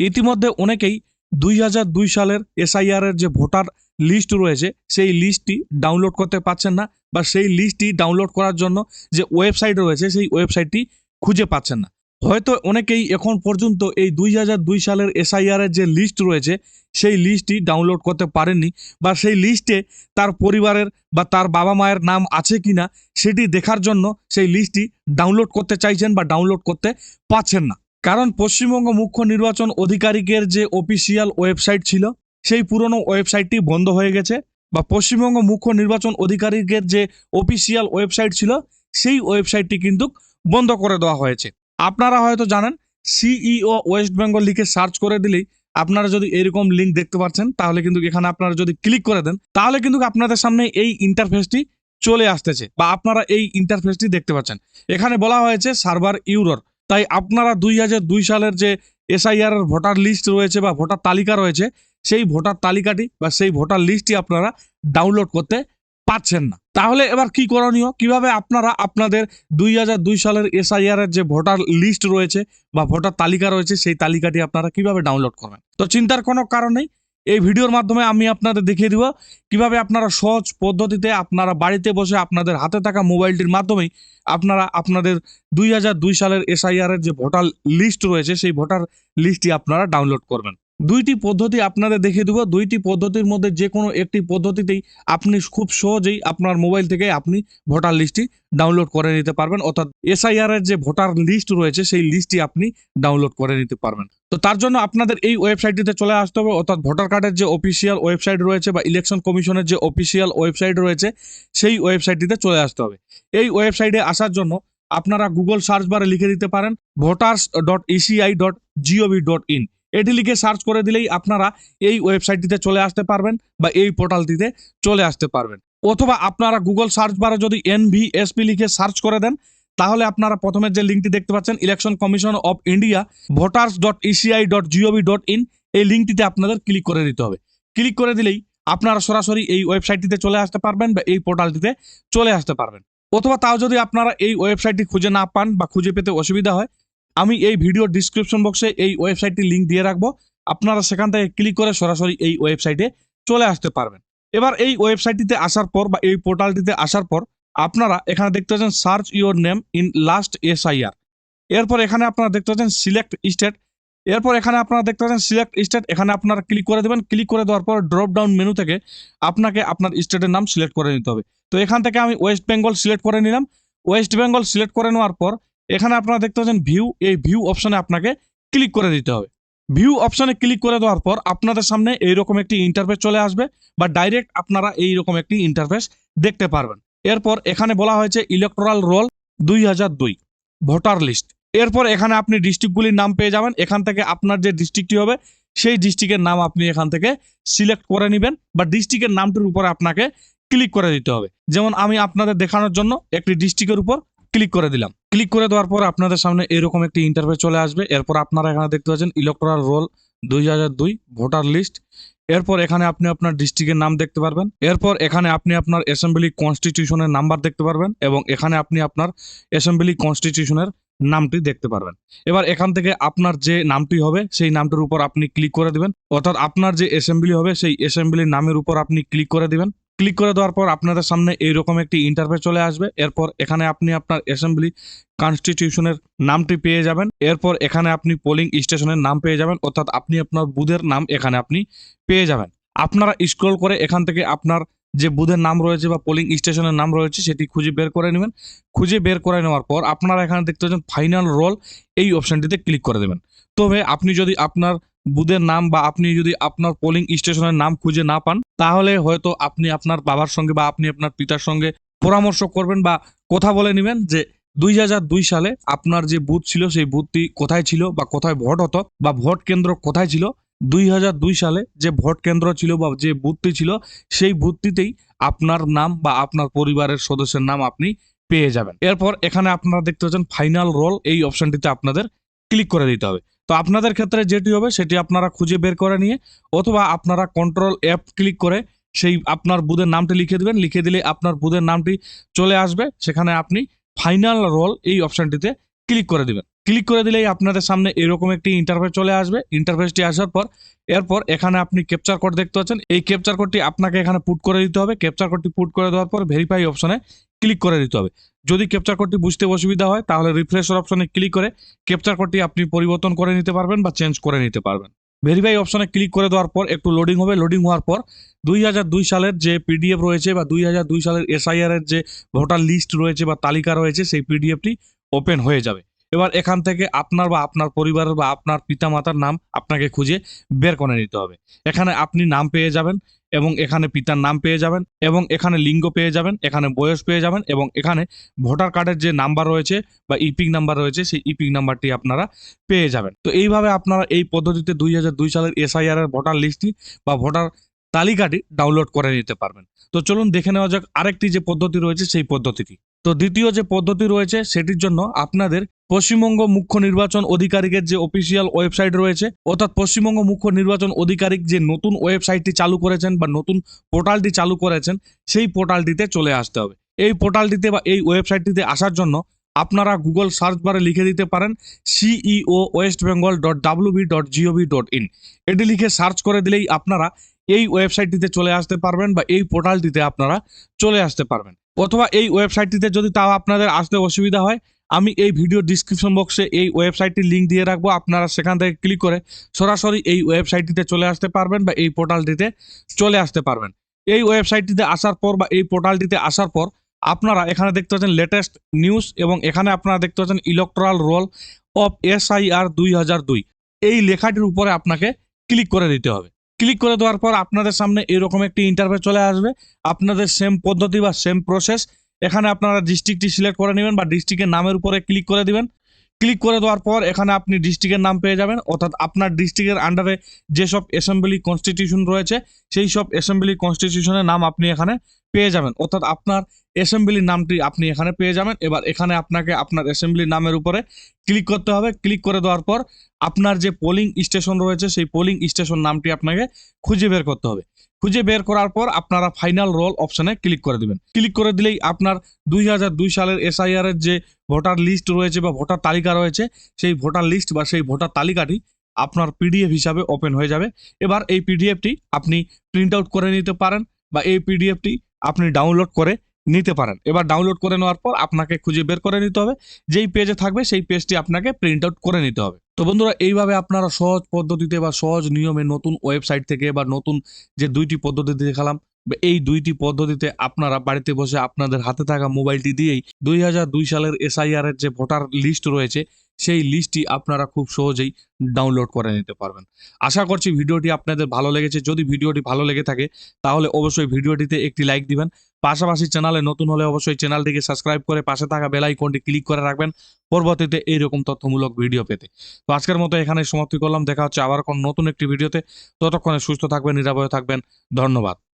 ইতিমধ্যে অনেকেই দুই হাজার দুই সালের এসআইআর এর যে ভোটার লিস্ট রয়েছে, সেই লিস্টটি ডাউনলোড করতে পারছেন না বা সেই লিস্টটি ডাউনলোড করার জন্য যে ওয়েবসাইট রয়েছে, সেই ওয়েবসাইটটি খুঁজে পাচ্ছেন না। হয়তো অনেকেই এখন পর্যন্ত এই দুই হাজার দুই সালের এসআইআর এর যে লিস্ট রয়েছে, সেই লিস্টটি ডাউনলোড করতে পারেননি বা সেই লিস্টে তার পরিবারের বা তার বাবা মায়ের নাম আছে কিনা, সেটি দেখার জন্য সেই লিস্টটি ডাউনলোড করতে চাইছেন বা ডাউনলোড করতে পারছেন না। কারণ পশ্চিমবঙ্গ মুখ্য নির্বাচন অধিকারিকের যে অফিসিয়াল ওয়েবসাইট ছিল, সেই পুরনো ওয়েবসাইটটি বন্ধ হয়ে গেছে বা পশ্চিমবঙ্গ মুখ্য নির্বাচন অধিকারিকের যে অফিসিয়াল ওয়েবসাইট ছিল, সেই ওয়েবসাইটটি কিন্তু বন্ধ করে দেওয়া হয়েছে। আপনারা হয়তো জানেন সিইও ওয়েস্ট বেঙ্গল লিখে সার্চ করে দিলেই আপনারা যদি এরকম লিঙ্ক দেখতে পাচ্ছেন, তাহলে কিন্তু এখানে আপনারা যদি ক্লিক করে দেন, তাহলে কিন্তু আপনাদের সামনে এই ইন্টারফেসটি চলে আসতেছে বা আপনারা এই ইন্টারফেসটি দেখতে পাচ্ছেন। এখানে বলা হয়েছে সার্ভার ইউরোর তাই আপনারা দুই হাজার দুই সালের যে এসআইআর ভোটার লিস্ট রয়েছে বা ভোটার তালিকা রয়েছে, সেই ভোটার তালিকাটি বা সেই ভোটার লিস্টটি আপনারা ডাউনলোড করতে পারছেন না। তাহলে এবার কি করণীয়? কীভাবে আপনারা আপনাদের দুই হাজার দুই সালের এসআইআর এর যে ভোটার লিস্ট রয়েছে বা ভোটার তালিকা রয়েছে, সেই তালিকাটি আপনারা কীভাবে ডাউনলোড করবেন? তো চিন্তার কোনো কারণ নেই। এই ভিডিওর মাধ্যমে আমি আপনাদের দেখিয়ে দিব কীভাবে আপনারা সহজ পদ্ধতিতে আপনারা বাড়িতে বসে আপনাদের হাতে থাকা মোবাইলটির মাধ্যমে আপনারা আপনাদের দুই হাজার দুই সালের এসআইআর এর যে ভোটার লিস্ট রয়েছে, সেই ভোটার লিস্টটি আপনারা ডাউনলোড করবেন। দুইটি পদ্ধতি আপনাদের দেখিয়ে দেবো। দুইটি পদ্ধতির মধ্যে যে কোনো একটি পদ্ধতিতেই আপনি খুব সহজেই আপনার মোবাইল থেকে আপনি ভোটার লিস্টটি ডাউনলোড করে নিতে পারবেন। অর্থাৎ এসআইআর এর যে ভোটার লিস্ট রয়েছে, সেই লিস্টটি আপনি ডাউনলোড করে নিতে পারবেন। তো তার জন্য আপনাদের এই ওয়েবসাইটটিতে চলে আসতে হবে। অর্থাৎ ভোটার কার্ডের যে অফিসিয়াল ওয়েবসাইট রয়েছে বা ইলেকশন কমিশনের যে অফিসিয়াল ওয়েবসাইট রয়েছে, সেই ওয়েবসাইটটিতে চলে আসতে হবে। এই ওয়েবসাইটে আসার জন্য আপনারা গুগল সার্চ বারে লিখে দিতে পারেন voters dot ECI dot GOV dot in এটি লিখে সার্চ করে দিলেই আপনারা এই ওয়েবসাইটটিতে চলে আসতে পারবেন বা এই পোর্টালটিতে চলে আসতে পারবেন। অথবা আপনারা গুগল সার্চ বারে যদি এনভিএসপি লিখে সার্চ করে দেন, তাহলে আপনারা প্রথমে যে লিঙ্কটি দেখতে পাচ্ছেন, election commission of India voters dot ECI dot GOV dot in এই লিঙ্কটিতে আপনাদের ক্লিক করে দিতে হবে। ক্লিক করে দিলেই আপনারা সরাসরি এই ওয়েবসাইটটিতে চলে আসতে পারবেন বা এই পোর্টালটিতে চলে আসতে পারবেন। অথবা তাও যদি আপনারা এই ওয়েবসাইটটি খুঁজে না পান বা খুঁজে পেতে অসুবিধা হয় আমি এই ভিডিও ডিসক্রিপশন বক্সে এই ওয়েবসাইটটি লিঙ্ক দিয়ে রাখব। আপনারা সেখান থেকে ক্লিক করে সরাসরি এই ওয়েবসাইটে চলে আসতে পারবেন। এবার এই ওয়েবসাইটটিতে আসার পর বা এই পোর্টালটিতে আসার পর আপনারা এখানে দেখতে পাচ্ছেন search your name in last SIR এরপর এখানে আপনারা দেখতে পাচ্ছেন সিলেক্ট স্টেট এরপর এখানে আপনারা দেখতে পাচ্ছেন সিলেক্ট স্টেট এখানে আপনারা ক্লিক করে দেবেন। ক্লিক করে দেওয়ার পর ড্রপ ডাউন মেনু থেকে আপনাকে আপনার স্টেটের নাম সিলেক্ট করে নিতে হবে। তো এখান থেকে আমি ওয়েস্ট বেঙ্গল সিলেক্ট করে নিলাম। ওয়েস্ট বেঙ্গল সিলেক্ট করে নেওয়ার পর এখানে আপনারা দেখতে পাচ্ছেন ভিউ এই ভিউ অপশনে আপনাকে ক্লিক করে দিতে হবে। ভিউ অপশনে ক্লিক করে দেওয়ার পর আপনাদের সামনে এইরকম একটি ইন্টারফেস চলে আসবে বা ডাইরেক্ট আপনারা এইরকম একটি ইন্টারফেস দেখতে পারবেন। এরপর এখানে বলা হয়েছে ইলেকট্রাল রোল দুই হাজার দুই ভোটার লিস্ট এরপর এখানে আপনি ডিস্ট্রিক্টগুলির নাম পেয়ে যাবেন। এখান থেকে আপনার যে ডিস্ট্রিক্টটি হবে, সেই ডিস্ট্রিক্টের নাম আপনি এখান থেকে সিলেক্ট করে নেবেন বা ডিস্ট্রিক্টের নামটির উপরে আপনাকে ক্লিক করে দিতে হবে। যেমন আমি আপনাদের দেখানোর জন্য একটি ডিস্ট্রিক্টের উপর ক্লিক করে দিলাম। ক্লিক করে দেওয়ার পর আপনাদের সামনে এরকম একটি ইন্টারফেস চলে আসবে। এরপর আপনারা এখানে দেখতে পাচ্ছেন ইলেকট্রাল রোল দুই হাজার দুই ভোটার লিস্ট এরপর এখানে আপনি আপনার ডিস্ট্রিক্টের নাম দেখতে পারবেন। এরপর এখানে আপনি আপনার অ্যাসেম্বলি কনস্টিটিউশনের নাম্বার দেখতে পারবেন এবং এখানে আপনি আপনার অ্যাসেম্বলি কনস্টিটিউশনের নামটি দেখতে পারবেন। এবার এখান থেকে আপনার যে নামটি হবে, সেই নামটির উপর আপনি ক্লিক করে দিবেন। অর্থাৎ আপনার যে অ্যাসেম্বলি হবে, সেই অ্যাসেম্বলির নামের উপর আপনি ক্লিক করে দিবেন। ক্লিক করে দেওয়ার পর আপনাদের সামনে এইরকম একটি ইন্টারফেস চলে আসবে। এরপর এখানে আপনি আপনার অ্যাসেম্বলি কনস্টিটিউশনের নামটি পেয়ে যাবেন। এরপর এখানে আপনি পোলিং স্টেশনের নাম পেয়ে যাবেন। অর্থাৎ আপনি আপনার বুথের নাম এখানে আপনি পেয়ে যাবেন। আপনারা স্ক্রল করে এখান থেকে আপনার যে বুথের নাম রয়েছে বা পোলিং স্টেশনের নাম রয়েছে, সেটি খুঁজে বের করে নেবেন। খুঁজে বের করে নেওয়ার পর আপনারা এখানে দেখতে পাচ্ছেন ফাইনাল রোল এই অপশনটিতে ক্লিক করে দেবেন। তবে আপনি যদি আপনার বুথের নাম বা আপনি যদি আপনার পোলিং স্টেশনের নাম খুঁজে না পান তাহলে হয়তো আপনি আপনার বাবার সঙ্গে বা আপনি আপনার পিতার সঙ্গে পরামর্শ করবেন বা কথা বলে নেবেন যে দুই হাজার দুই সালে আপনার যে বুথ ছিল, সেই বুথটি কোথায় ছিল বা কোথায় ভোট হতো বা ভোট কেন্দ্র কোথায় ছিল? দুই হাজার দুই সালে যে ভোট কেন্দ্র ছিল বা যে বুথটি ছিল, সেই বুথটিতেই আপনার নাম বা আপনার পরিবারের সদস্যের নাম আপনি পেয়ে যাবেন। এরপর এখানে আপনারা দেখতে পাচ্ছেন ফাইনাল রোল এই অপশনটিতে আপনাদের ক্লিক করে দিতে হবে। তো আপনাদের ক্ষেত্রে যেটি হবে, সেটি আপনারা খুঁজে বের করে নিয়ে অথবা আপনারা কন্ট্রোল অ্যাপ ক্লিক করে সেই আপনার বুধের নামটি লিখে দেবেন। লিখে দিলে আপনার বুধের নামটি চলে আসবে। সেখানে আপনি ফাইনাল রোল এই অপশানটিতে ক্লিক করে দিবেন। ক্লিক করে দিলেই আপনাদের সামনে এরকম একটি ইন্টারফেস চলে আসবে। ইন্টারফেসটি আসার পর, এরপর এখানে আপনি ক্যাপচার কোড দেখতে পাচ্ছেন। এই ক্যাপচার কোডটি আপনাকে এখানে পুট করে দিতে হবে। ক্যাপচার কোডটি পুট করে দেওয়ার পর ভেরিফাই অপশনে ক্লিক করে দিতে হবে। যদি ক্যাপচার কোডটি বুঝতে অসুবিধা হয়, তাহলে রিফ্রেশর অপশনে ক্লিক করে ক্যাপচার কোডটি আপনি পরিবর্তন করে নিতে পারবেন বা চেঞ্জ করে নিতে পারবেন। ভেরিফাই অপশনে ক্লিক করে দেওয়ার পর একটু লোডিং হবে। লোডিং হওয়ার পর দুই হাজার দুই সালের যে পিডিএফ রয়েছে বা দুই হাজার দুই সালের এসআইআর এর যে ভোটার লিস্ট রয়েছে বা তালিকা রয়েছে, সেই পিডিএফটি ওপেন হয়ে যাবে। এবার এখান থেকে আপনার বা আপনার পরিবারের বা আপনার পিতামাতার নাম আপনাকে খুঁজে বের করে নিতে হবে। এখানে আপনি নাম পেয়ে যাবেন এবং এখানে পিতার নাম পেয়ে যাবেন এবং এখানে লিঙ্গ পেয়ে যাবেন, এখানে বয়স পেয়ে যাবেন এবং এখানে ভোটার কার্ডের যে নাম্বার রয়েছে বা ইপিক নাম্বার রয়েছে সেই ইপিক নাম্বারটি আপনারা পেয়ে যাবেন। তো এইভাবে আপনারা এই পদ্ধতিতে দুই হাজার দুই সালের এসআইআর এর ভোটার লিস্টটি বা ভোটার তালিকাটি ডাউনলোড করে নিতে পারবেন। তো চলুন দেখে নেওয়া যাক আরেকটি যে পদ্ধতি রয়েছে, সেই পদ্ধতিটি। তো দ্বিতীয় যে পদ্ধতি রয়েছে, সেটির জন্য আপনাদের পশ্চিমবঙ্গ মুখ্য নির্বাচন অধিকারিকের যে অফিসিয়াল ওয়েবসাইট রয়েছে, অর্থাৎ পশ্চিমবঙ্গ মুখ্য নির্বাচন অধিকারিক যে নতুন ওয়েবসাইটটি চালু করেছেন বা নতুন পোর্টালটি চালু করেছেন, সেই পোর্টালটিতে চলে আসতে হবে। এই পোর্টালটিতে বা এই ওয়েবসাইটটিতে আসার জন্য আপনারা গুগল সার্চ বারে লিখে দিতে পারেন CEO West Bengal dot WB dot GOV dot in এটি লিখে সার্চ করে দিলেই আপনারা এই ওয়েবসাইটটিতে চলে আসতে পারবেন বা এই পোর্টালটিতে আপনারা চলে আসতে পারবেন। অথবা এই ওয়েবসাইটটিতে যদি তাও আপনাদের আসতে অসুবিধা হয়, আমি এই ভিডিও ডিসক্রিপশন বক্সে এই ওয়েবসাইটটির লিঙ্ক দিয়ে রাখব। আপনারা সেখান থেকে ক্লিক করে সরাসরি এই ওয়েবসাইটটিতে চলে আসতে পারবেন বা এই পোর্টালটিতে চলে আসতে পারবেন। এই ওয়েবসাইটটিতে আসার পর বা এই পোর্টালটিতে আসার পর আপনারা এখানে দেখতে পাচ্ছেন লেটেস্ট নিউজ এবং এখানে আপনারা দেখতে পাচ্ছেন ইলেকট্রাল রোল অফ এসআইআর দুই হাজার দুই। এই লেখাটির উপরে আপনাকে ক্লিক করে দিতে হবে। ক্লিক করে দেওয়ার পর আপনাদের সামনে এরকম একটি ইন্টারভিউ চলে আসবে। আপনাদের সেম পদ্ধতি বা সেম প্রসেস এখানে আপনারা ডিস্ট্রিক্টটি সিলেক্ট করে নেবেন বা ডিস্ট্রিক্টের নামের উপরে ক্লিক করে দিবেন। ক্লিক করে দেওয়ার পর এখানে আপনি ডিস্ট্রিক্টের নাম পেয়ে যাবেন। অর্থাৎ আপনার ডিস্ট্রিক্টের আন্ডারে যেসব অ্যাসেম্বলি কনস্টিটিউশন রয়েছে, সেই সব অ্যাসেম্বলি কনস্টিটিউশনের নাম আপনি এখানে পেয়ে যাবেন। অর্থাৎ আপনার অ্যাসেম্বলির নামটি আপনি এখানে পেয়ে যাবেন। এবার এখানে আপনাকে আপনার অ্যাসেম্বলির নামের উপরে ক্লিক করতে হবে। ক্লিক করে দেওয়ার পর আপনার যে পোলিং স্টেশন রয়েছে, সেই পোলিং স্টেশন নামটি আপনাকে খুঁজে বের করতে হবে। খুঁজে বের করার পর আপনারা ফাইনাল রোল অপশনে ক্লিক করে দিবেন। ক্লিক করে দিলেই আপনার দুই হাজার দুই সালের এসআইআর এর যে ভোটার লিস্ট রয়েছে বা ভোটার তালিকা রয়েছে, সেই ভোটার লিস্ট বা সেই ভোটার তালিকাটি আপনার পিডিএফ হিসাবে ওপেন হয়ে যাবে। এবার এই পিডিএফটি আপনি প্রিন্ট আউট করে নিতে পারেন বা এই পিডিএফটি আপনি ডাউনলোড করে নিতে পারেন। এবার ডাউনলোড করে নেওয়ার পর আপনাকে খুঁজে বের করে নিতে হবে। যেই পেজে থাকবে সেই পেজটি আপনাকে প্রিন্ট আউট করে নিতে হবে। তো বন্ধুরা, এইভাবে আপনারা সহজ পদ্ধতিতে বা সহজ নিয়মে নতুন ওয়েবসাইট থেকে বা নতুন যে দুইটি পদ্ধতি দেখালাম এই দুইটি পদ্ধতিতে আপনারা বাড়িতে বসে আপনাদের হাতে থাকা মোবাইলটি দিয়েই দুই হাজার দুই সালের এসআইআর এর যে ভোটার লিস্ট রয়েছে, সেই লিস্টটি আপনারা খুব সহজেই ডাউনলোড করে নিতে পারবেন। আশা করছি ভিডিওটি আপনাদের ভালো লেগেছে। যদি ভিডিওটি ভালো লেগে থাকে, তাহলে অবশ্যই ভিডিওটিতে একটি লাইক দিবেন। পাশাপাশি চ্যানেলে নতুন হলে অবশ্যই চ্যানেলটিকে সাবস্ক্রাইব করে পাশে থাকা বেল আইকনটি ক্লিক করে রাখবেন। পরবর্তীতে এইরকম তথ্যমূলক ভিডিও পেতে। তো আজকের মতো এখানে সমাপ্তি করলাম। দেখা হচ্ছে আবার কোন নতুন একটি ভিডিওতে ততক্ষণে সুস্থ থাকবেন, নিরাপদে থাকবেন। ধন্যবাদ।